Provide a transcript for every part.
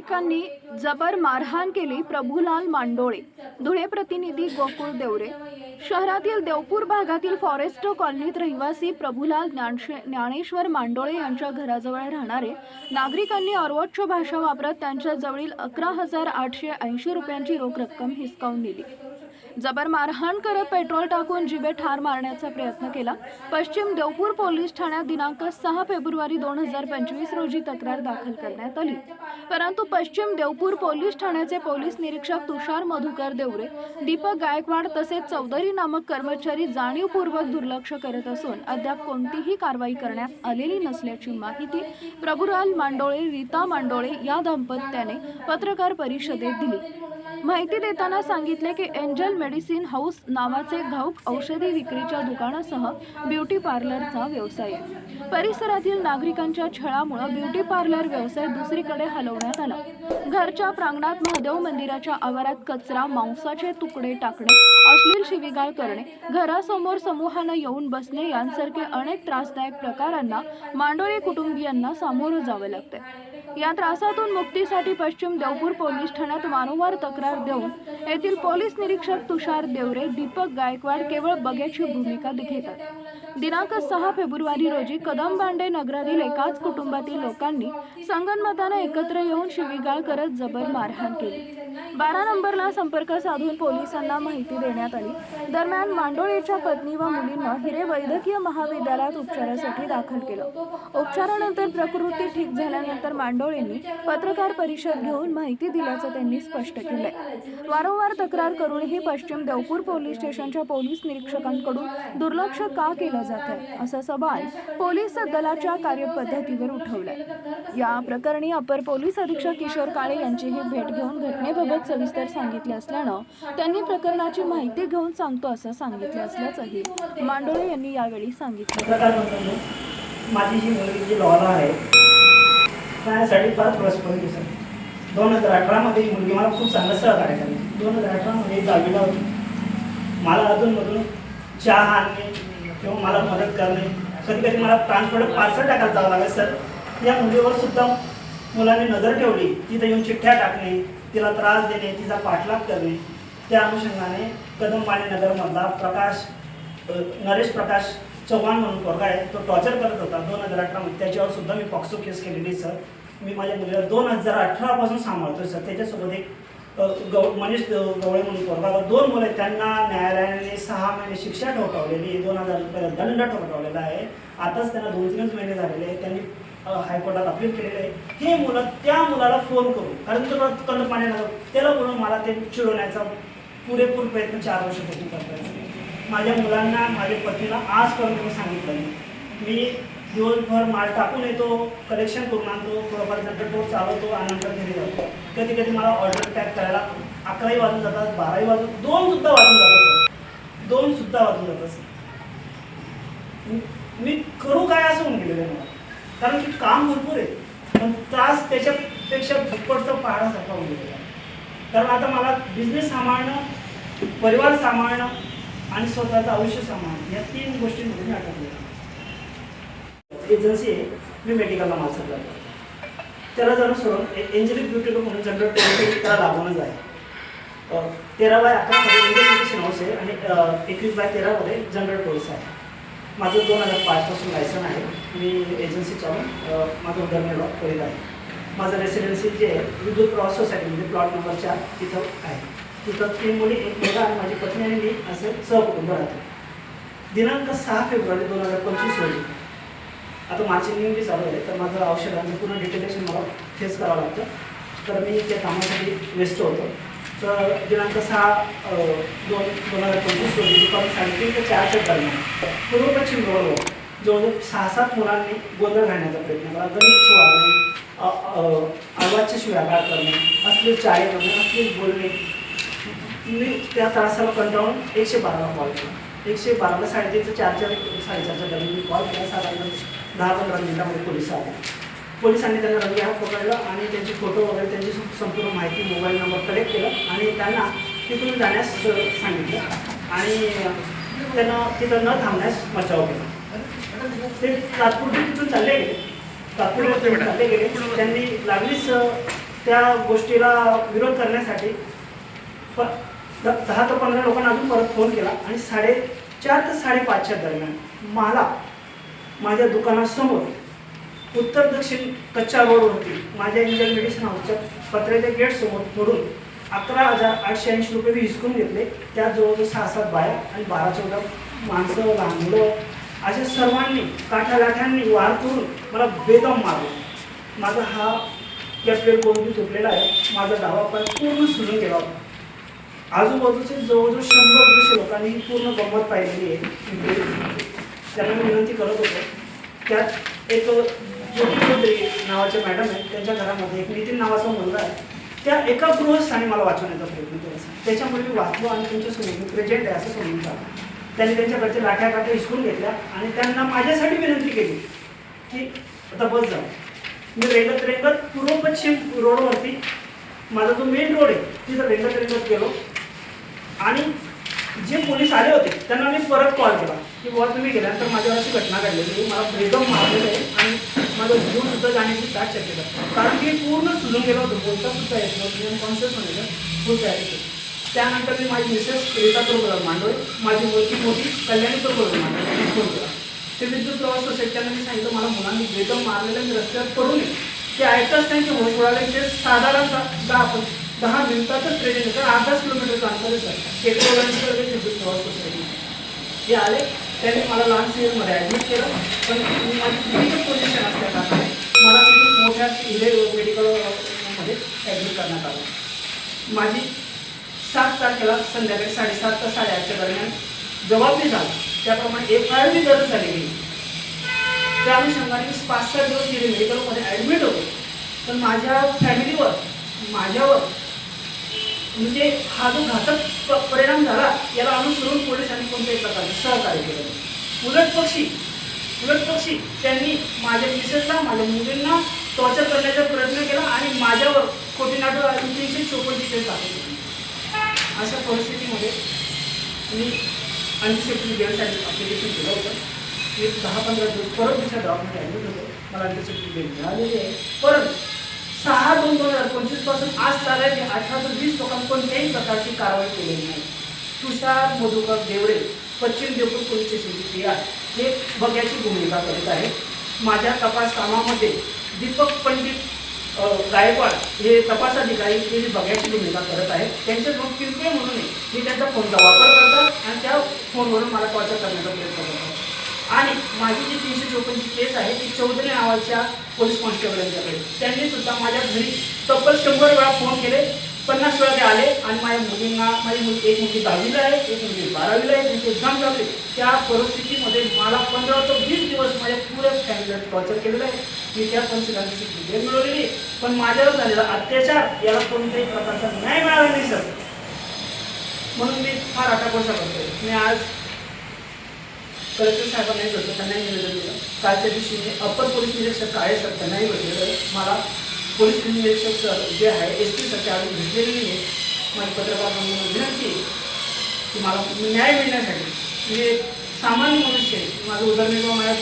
नागरिकांनी जबर मारहाण केली प्रभुलाल मांडोळे धुळे प्रतिनिधी गोकुळ देवरे. शहरातील देवपूर भागातील फॉरेस्ट कॉलनीत रहिवासी प्रभुलाल ज्ञानशे ज्ञानेश्वर मांडोळे यांच्या घराजवळ राहणारे नागरिकांनी अर्वोच्च भाषा वापरत त्यांच्या जवळील अकरा हजार आठशे ऐंशी रुपयांची रोख रक्कम हिसकावून दिली. जबर मारहाण करत पेट्रोल टाकून जिबे ठार मारण्याचा प्रयत्न केला. पश्चिम देवपूर पोलीस ठाण्यात दिनांक सहा फेब्रुवारी दोन हजार पंचवीस रोजी तक्रार दाखल करण्यात आली. परंतु पश्चिम देवपूर पोलीस ठाण्याचे पोलीस निरीक्षक तुषार मधुकर देवरे दीपक गायकवाड तसेच चौधरी नामक कर्मचारी जाणीवपूर्वक दुर्लक्ष करत असून अद्याप कोणतीही कारवाई करण्यात आलेली नसल्याची माहिती प्रभुलाल मांडोळे रीता मांडोळे या दाम्पत्याने पत्रकार परिषदेत दिली. माहिती देताना सांगितले की एंजल मेडिसिन हाऊस नावाचे घाऊक औषधी विक्रीच्या दुकानासह ब्युटी पार्लरचा व्यवसाय. परिसरातील नागरिकांच्या छळामुळे ब्युटी पार्लर व्यवसाय दुसरीकडे हलवण्यात आला. घरच्या प्रांगणात महादेव मंदिराच्या आवारात कचरा मांसाचे तुकडे टाकणे अश्लील शिवीगाळ करणे घरासमोर समूहानं येऊन बसणे यांसारखे अनेक त्रासदायक प्रकारांना मांडोळे कुटुंबियांना सामोरं जावं लागते या त्रासातून मुक्तीसाठी पश्चिम देवपूर पोलीस ठाण्यात वारंवार तक्रार देऊन येथील पोलीस निरीक्षक तुषार देवरे दीपक गायकवाड केवळ बघ्याची भूमिका घेतात. दिनांक सहा फेब्रुवारी रोजी कदमबांडे नगरातील एकाच कुटुंबातील लोकांनी संगनमताने एकत्र येऊन शिवीगाळ करत जबर मारहाण केली. बारा नंबरला संपर्क साधून पोलिसांना माहिती देण्यात आली. दरम्यान मांडोळेच्या पत्नी व मुलींना हिरे वैद्यकीय महाविद्यालयात उपचारासाठी दाखल केलं. उपचारानंतर प्रकृती ठीक झाल्यानंतर मांडोळेंनी पत्रकार परिषद घेऊन माहिती दिल्याचं त्यांनी स्पष्ट केलंय. वारंवार तक्रार करूनही पश्चिम देवपूर पोलीस स्टेशनच्या पोलीस निरीक्षकांकडून दुर्लक्ष का केलं जात आहे असा सवाल पोलीस दलाच्या कार्यपद्धतीवर उठवलाय. या प्रकरणी अपर पोलीस अधीक्षक किशोर काळे यांचीही भेट घेऊन घटनेबाबत सविस्तर सांगितले असल्यानं त्यांनी प्रकरणाची माहिती घेऊन सांगतो असं सांगितलं असल्याचंही मांडोळे यांनी यावेळी सांगितलं. माझी जी मुलगी जी लॉला आहे माझ्यासाठी फार परस्पर पॉईंट दिसत दोन हजार अठरामध्ये ही मुलगी मला खूप चांगलं सहकार्य करायची दोन हजार अठरामध्ये जागीला होती. मला अधूनमधून चहा आणणे किंवा मला मदत करणे कधी कधी मला ट्रान्सपोर्ट पार्सल टाकायला जावं लागेल. सर या मुलीवर सुद्धा मुलांनी नजर ठेवली. तिथं येऊन चिठ्ठ्या टाकणे तिला त्रास देणे तिचा पाठलाग करणे. त्या अनुषंगाने कदमपाणी नगरमधला प्रकाश नरेश प्रकाश चव्हाण म्हणून पोरगा आहे तो टॉर्चर करत होता दोन हजार अठरामध्ये त्याच्यावर सुद्धा मी पॉक्सो केस केलेली सर मी माझ्या मुलीला दोन हजार अठरापासून सांभाळतोय सर त्याच्यासोबत एक गौ गव मनीष गवळे म्हणून पोरगा दोन मुलं त्यांना न्यायालयाने सहा महिने शिक्षा ठोठावलेली दोन हजार रुपयाला दंड ठोठावलेला आहे. आताच त्यांना दोन तीनच महिने झालेले आहेत. त्यांनी हायकोर्टात अपील केलेलं आहे. हे मुलं त्या मुलाला फोन करू कारण तो कंड पाण्याला त्याला म्हणून मला ते चिडवण्याचा पुरेपूर प्रयत्न चार वर्षापासून करतोय माझ्या मुलांना माझ्या पत्नीला आजपर्यंत मी सांगितलं नाही. मी दिवसभर माल टाकून येतो कलेक्शन करून आणतो थोडंफार नंतर तो चालवतो आणि नंतर घरी जातो. कधी कधी मला ऑर्डर टॅक करायला अकराही वाजून जातात बाराही वाजून दोन सुद्धा वाजून जातात सर. दोन सुद्धा वाजून जातात सर. मी- करू काय असं होऊन गेलेलं आहे मला? कारण की काम भरपूर आहे. पण त्रास त्याच्यापेक्षा दुप्पटचा पहाडासारखा होऊन गेलेला आहे. कारण आता मला बिझनेस सांभाळणं परिवार सांभाळणं आणि स्वतःचं आयुष्य सांभाळणं. या तीन गोष्टींमध्ये मी अटकले एजन्सी आहे मी मेडिकलला माझं जातो त्याला जाणं सोडून एंजेलिक ब्युटी लुक म्हणून जनरल ट्वेंटी त्याला लागूनच आहे. तेरा बाय अकरामध्ये इंडियन मेडिसिन हाऊस आहे आणि एकवीस बाय तेरामध्ये जनरल टोल्स आहे. माझं दोन हजार पाचपासून लायसन आहे. मी एजन्सी चालून अ, माझं उदरनिर्वाह करीत आहे. माझं रेसिडेन्सी जे आहे विद्युत प्रवास म्हणजे प्लॉट नंबर चार तिथं आहे. तिथं तीन मुली एक मुलगा आणि माझी पत्नी आणि मी असे सहकुटुंब राहतो. दिनांक सहा फेब्रुवारी दोन हजार पंचवीस रोजी. आता माझी नियम बी चालू आहे तर माझं औषधांचं पूर्ण डिटेलेशन मला फेस करावं लागतं. तर मी त्या कामासाठी व्यस्त होतो. तर दिनांक सहा दोन दोन हजार पंचवीस रोजी दुपारी साडेतीन ते चारच्या दरम्यान पूर्व पश्चिम रोडवर जवळजवळ सहा सात मुलांनी गोंधळ घालण्याचा प्रयत्न केला. गणित वागणे आवाजच्या शिवाय करणे असले चाळे करणे असले बोलणे मी त्या त्रासाला कंटाळून एकशे बाराला कॉल केला. एकशे बाराला साडेतीनचं चार चार साडेचारच्या दरम्यान मी कॉल केला. साधारण दहा पंधरा मिनिटामध्ये पोलीस आले. पोलिसांनी त्यांना रंगे हात पकडलं आणि त्यांचे फोटो वगैरे त्यांची संपूर्ण माहिती मोबाईल नंबर कलेक्ट केलं आणि त्यांना तिथून जाण्यास सांगितलं. आणि त्यांना तिथं न थांबण्यास बचाव केला. ते तात्पुरते तिथून चालले गेले. तात्पुरते चालले गेले. त्यांनी लागलीच त्या गोष्टीला विरोध करण्यासाठी पण द- दहा ते पंधरा लोकांना अजून परत फोन केला आणि साडे चार ते साडेपाचच्या दरम्यान मला माझ्या दुकानासमोर उत्तर दक्षिण कच्च्या रोडवरती माझ्या इंडियन मेडिसिन हाऊसच्या पत्र्याच्या गेटसमोर पडून अकरा हजार आठशे ऐंशी रुपये मी हिसकून घेतले. त्यात जवळजवळ सहा सात बाया आणि बारा चौदा माणसं लहान मुलं अशा सर्वांनी काठ्या लाठ्यांनी वार करून मला बेदम मारलं. माझा हा कॅप्टेन कोणती तुटलेला आहे. माझा डावा पाय पूर्ण सुजून गेला होता. आजूबाजूचे जवळजवळ शंभर दृश्य लोकांनी ही पूर्ण गंमत पाहिलेली आहे. त्यांना मी विनंती करत होतो. त्यात एक ज्योती चौधरी नावाचे मॅडम आहेत. त्यांच्या घरामध्ये एक नितीन नावाचा मुलगा आहे. त्या एका गृहस्थानी मला वाचवण्याचा प्रयत्न केला त्याच्यामुळे मी वाचलो आणि त्यांच्या मी प्रेझेंट आहे असं समजून झालं त्यांनी त्यांच्याकडच्या लाट्या काठ्या हिसकून घेतल्या आणि त्यांना माझ्यासाठी विनंती केली की आता बस जा मी रेंगत रेंगत पूर्व पश्चिम रोडवरती माझा जो मेन रोड आहे तिथं रेंगत रेंगत गेलो. आणि जे पोलीस आले होते त्यांना मी परत कॉल केला. की बुवा तुम्ही गेल्यानंतर माझ्यावर अशी घटना घडलेली मला ब्रेकअप मारलेलं आहे आणि माझं जीव सुद्धा जाण्याची दाट शक्यता कारण की पूर्ण सुजून गेलो होतो. बोलता सुद्धा येत नव्हतं. कॉन्शियस होण्याचं फुल तयारी त्यानंतर मी माझी मिसेस प्रेता बरोबर मांडोळे माझी मुलगी मोठी कल्याणी बरोबर मांडोळे फोन केला ते विद्युत प्रवास सोसायटीला मी सांगितलं मला मुलांनी ब्रेकअप मारलेलं मी रस्त्यावर पडू नये ते ऐकताच त्यांचे होत उडाले ते साधारण दहा आपण दहा मिनिटातच ट्रेन येतं कारण किलोमीटरचं अंतर आहे सर टेक्नॉलॉजीकडे विद्युत प्रवास सोसायटी ते आले. त्यांनी मला लहान सिरियलमध्ये ॲडमिट केलं. पण मी माझी क्लिनिकल पोझिशन असल्या कारणाने मला तिथून मोठ्या मेडिकलमध्ये ॲडमिट करण्यात आलं. माझी सात तारखेला संध्याकाळी साडेसात ते साडेआठच्या दरम्यान जबाबदारी झाला. त्याप्रमाणे एफ आय आरची गरज झालेली त्या अनुषंगाने मी पाच सहा दिवस गेले मेडिकलमध्ये ॲडमिट होतो. पण माझ्या फॅमिलीवर माझ्यावर म्हणजे हा जो घातक परिणाम झाला याला अनुसरून पोलिसांनी कोणत्याही प्रकारचे सहकार्य केलं उलट पक्षी उलट पक्षी त्यांनी माझ्या मिसेसला माझ्या मुलींना टॉर्चर करण्याचा प्रयत्न केला आणि माझ्यावर कोटीनाडू आणि तीनशे चोपन्न केस दाखल अशा परिस्थितीमध्ये मी अँटीसेप्टिक बेलसाठी अप्लिकेशन केलं होतं. मी दहा पंधरा दिवस परत दुसऱ्या दवाखान्यात ॲडमिट होतो. मला अँटीसेप्टिक बेल मिळालेली आहे. परत सहा दोन दोन हजार पंचवीसपासून आज चालेल की अठरा ते वीस लोकांनी कोणत्याही प्रकारची कारवाई केलेली नाही. तुषार मधुकर देवळे पश्चिम देवपूर पोलीस स्टेशनची क्रिया हे बघ्याची भूमिका करीत आहे. माझ्या तपास कामामध्ये दीपक पंडित गायकवाड हे तपास अधिकारी हे बघ्याची भूमिका करत आहेत. त्यांच्याजवळ किरकोळ म्हणून मी त्यांच्या फोनचा वापर करतात आणि त्या फोनवरून मला टॉर्चर करण्याचा प्रयत्न करतो. आणि माझी जी तीनशे चोपन्नची केस आहे ती चौधरी नावाच्या पोलीस कॉन्स्टेबल यांच्याकडे. त्यांनी सुद्धा माझ्या घरी तब्बल शंभर वेळा फोन केले पन्नास वेळा ते आले. आणि माझ्या मुलींना माझी मुलगी एक मुलगी दहावीला आहे एक मुलगी बारावीला आहे त्यांची एक्झाम चालू त्या परिस्थितीमध्ये मला पंधरा ते वीस दिवस माझ्या पुऱ्या फॅमिलीला टॉर्चर केलेलं आहे. मी त्या पंचनाची वेळ मिळवलेली. आहे. पण माझ्यावर झालेला अत्याचार याला कोणत्याही प्रकारचा न्याय मिळाला नाही सर म्हणून मी फार आटाकोशा करतोय. मी आज कलेक्टर साहेबांनाही भेटलो त्यांनाही निवेदन दिलं. कालच्या दिवशी मी अप्पर पोलीस निरीक्षक काळे सर त्यांनाही भेटलेलं मला पोलीस निरीक्षक सर जे आहे एस पी सर त्यावेळी भेटलेले नाही आहे माझी पत्रकार विनंती की मला न्याय मिळण्यासाठी म्हणजे सामान्य मनुष्य माझं उदरनिर्वाह माझ्या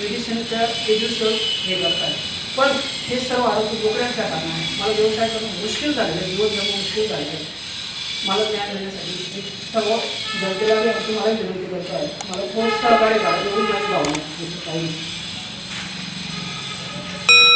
मेडिसिनच्या एज्युसर हे करतात. पण हे सर्व आरोपी कारण आहे मला व्यवसाय करणं मुश्किल झालेलं आहे दिवस जगणं मुश्किल झालेलं आहे. मला न्याय मिळण्यासाठी सर्व जनतेला मी अशी मला विनंती करतो आहे मला कोण सहकार्य करा एवढी माझी भावना आहे. काही